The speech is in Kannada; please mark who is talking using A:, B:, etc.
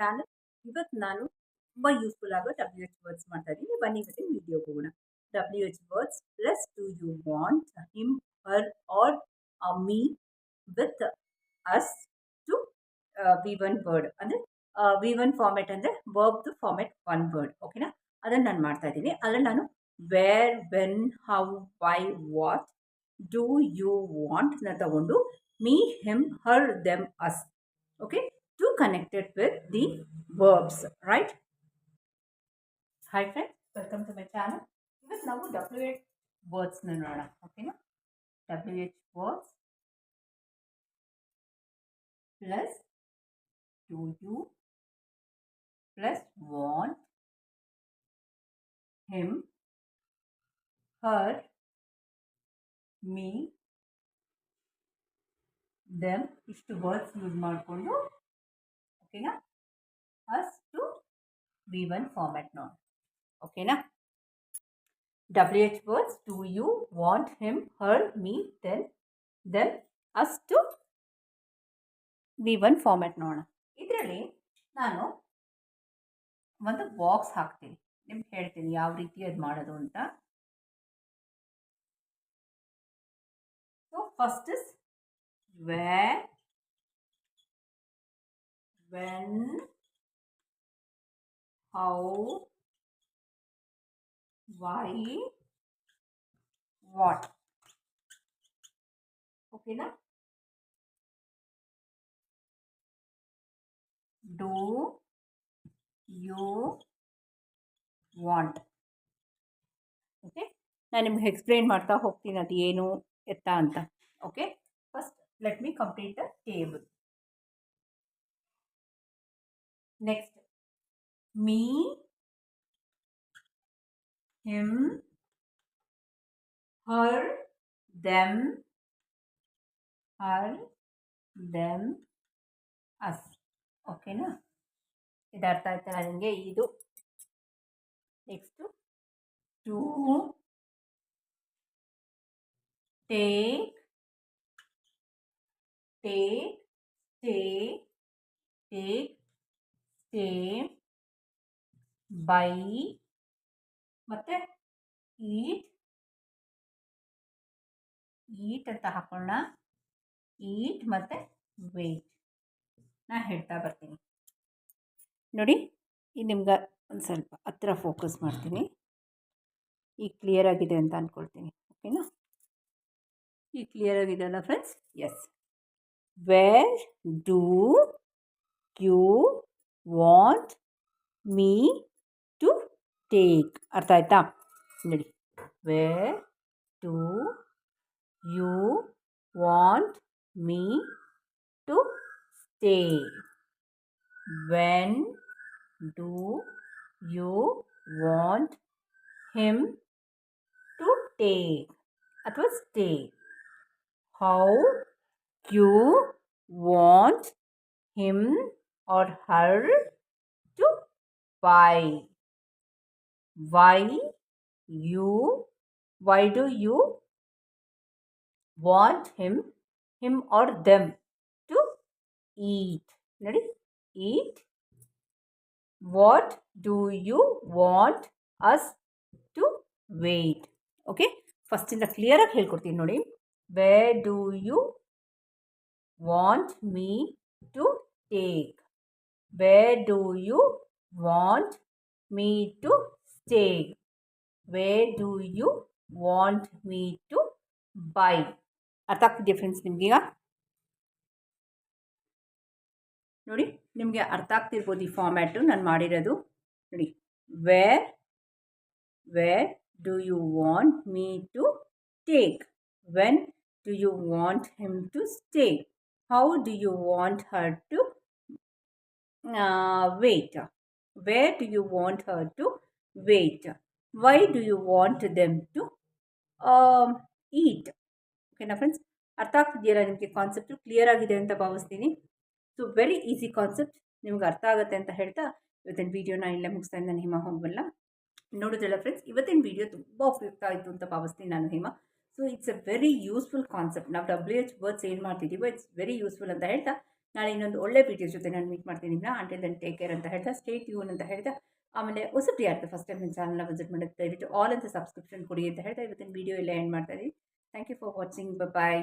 A: ಚಾನೆಲ್ ಇವತ್ತ ನಾನು ತುಂಬಾ ಯೂಸಫುಲ್ ಆಗೋ WH ವರ್ಡ್ಸ್ ಮಾಡ್ತಾ ಇದೀನಿ ಬನ್ನಿ ಬಡೀ ವಿಡಿಯೋ ನೋಡೋಣ WH words plus to you want him her are me with us to V 1 word ಅಂದ್ರೆ ವಿ 1 ಫಾರ್ಮಟ್ ಅಂದ್ರೆ ವರ್ಬ್ ದ ಫಾರ್ಮಟ್ 1 ವರ್ಡ್ ಓಕೆನಾ ಅದನ್ನ ನಾನು ಮಾಡ್ತಾ ಇದೀನಿ ಅದರ ನಾನು where when how why what do you want ನ ತಗೊಂಡು me him her them us connected with the verbs, right? Hi friends, welcome to my channel. This now WH words nanana. Okay no? WH words plus do you one him her me them is to words use markondo ಓಕೆನಾ us to V one format ನೋಡ್ ಓಕೆನಾ W H words to you want him her me then then us to V one format ನೋಡೋಣ ಇದರಲ್ಲಿ ನಾನು ಒಂದು ಬಾಕ್ಸ್ ಹಾಕ್ತೀನಿ ನಿಮ್ಗೆ ಹೇಳ್ತೀನಿ ಯಾವ ರೀತಿ ಅದು ಮಾಡೋದು ಅಂತ ಸೊ ಫಸ್ಟ್ ಇಸ್ ವೆ when how why what okay na do you want okay ನಾನು ನಿಮ್ಗೆ ಎಕ್ಸ್ಪ್ಲೇನ್ ಮಾಡ್ತಾ ಹೋಗ್ತೀನಿ ಅದು ಏನು ಎತ್ತ ಅಂತ okay first let me complete table next me him her them her them us okay ना इधर्थ आते हैं next to take take take same buy ಮತ್ತು ಈಟ್ ಈಟ್ ಅಂತ ಹಾಕೊಳ್ಳೋಣ ಈಟ್ ಮತ್ತು ವೆಯ್ಟ್ ನಾನು ಹೇಳ್ತಾ ಬರ್ತೀನಿ ನೋಡಿ ಈ ನಿಮ್ಗೆ ಒಂದು ಸ್ವಲ್ಪ ಹತ್ರ ಫೋಕಸ್ ಮಾಡ್ತೀನಿ ಈ ಕ್ಲಿಯರ್ ಆಗಿದೆ ಅಂತ ಅಂದ್ಕೊಳ್ತೀನಿ ಓಕೆನಾ ಈ ಕ್ಲಿಯರ್ ಅನ್ನೋ friends yes where do you want me to take ಅರ್ಥ ಆಯ್ತಾ ನೋಡಿ where do you want me to stay when do you want him to take ಅಥವಾ stay how you want him or her to buy. Why you why do you want him him or them to eat? Ready? Eat. What do you want us to wait? Okay. 1st okay ಫಸ್ಟಿಂದ clear ಹೇಳ್ಕೊಡ್ತೀನಿ ನೋಡಿ Where do you want me to take? Where do you want me to stay? Where do you want me to buy? ಅರ್ಥಕ್ಕೆ ಡಿಫ್ರೆನ್ಸ್ ನಿಮಗೀಗ ನೋಡಿ ನಿಮಗೆ ಅರ್ಥ ಆಗ್ತಿರ್ಬೋದು ಈ ಫಾರ್ಮ್ಯಾಟು ನಾನು ಮಾಡಿರೋದು ನೋಡಿ where where do you want me to take when do you want him to stay how do you want her to Uh, wait. Where do you want her to wait? Why do you want them to um, eat? ಓಕೆನಾ ಫ್ರೆಂಡ್ಸ್ ಅರ್ಥ ಆಗ್ತಿದೆಯಲ್ಲ ನಿಮಗೆ ಕಾನ್ಸೆಪ್ಟ್ ಕ್ಲಿಯರ್ ಆಗಿದೆ ಅಂತ ಭಾವಿಸ್ತೀನಿ ಸೊ ವೆರಿ ಈಸಿ ಕಾನ್ಸೆಪ್ಟ್ ನಿಮ್ಗೆ ಅರ್ಥ ಆಗುತ್ತೆ ಅಂತ ಹೇಳ್ತಾ ಇವತ್ತಿನ ವೀಡಿಯೋನ ಇಲ್ಲೇ ಮುಗಿಸ್ತಾ ನಾನು ಹಿಮಾ ಹೋಗ್ಬಲ್ಲ ನೋಡಿದ್ರಲ್ಲ ಫ್ರೆಂಡ್ಸ್ ಇವತ್ತಿನ ವೀಡಿಯೋ ತುಂಬ ಉಪಯುಕ್ತ ಆಯಿತು ಅಂತ ಭಾವಿಸ್ತೀನಿ ನಾನು Hima so it's a very useful concept ನಾವು ಡಬ್ಲ್ಯೂ ಎಚ್ ವರ್ಡ್ಸ್ ಏನು ಮಾಡ್ತಿದ್ದೀವೋ ಇಟ್ಸ್ ವೆರಿ ಯೂಸ್ಫುಲ್ ಅಂತ ಹೇಳ್ತಾ ನಾಳೆ ಇನ್ನೊಂದು ಒಳ್ಳೆ ವಿಡಿಯೋ ಜೊತೆ ನಾನು ಮೀಟ್ ಮಾಡ್ತೀನಿ ಅಂಟಿಲ್ ದನ್ ಟೇಕ್ ಕೇರ್ ಅಂತ ಹೇಳ್ತಾ ಸ್ಟೇಟ್ ಯೂನ್ ಅಂತ ಹೇಳಿದ ಆಮೇಲೆ ಹೊಸಬ್ರು ಯಾರ್ದು ಫಸ್ಟ್ ಟೈಮ್ ನನ್ನ ಚಾನಲ್ನ ವಿಸಿಟ್ ಮಾಡೋದು ದಯವಿಟ್ಟು ಆಲ್ ಅಂತ ಸಬ್ಸ್ಕ್ರಿಪ್ಷನ್ ಕೊಡಿ ಅಂತ ಹೇಳ್ತಾ ಇವತ್ತಿನ ವೀಡಿಯೋ ಎಲ್ಲ ಎಂಡ್ ಮಾಡ್ತಾ ಇದ್ದೀನಿ ಥ್ಯಾಂಕ್ ಯು ಫಾರ್ ವಾಚಿಂಗ್ ಬ ಬಾಯ್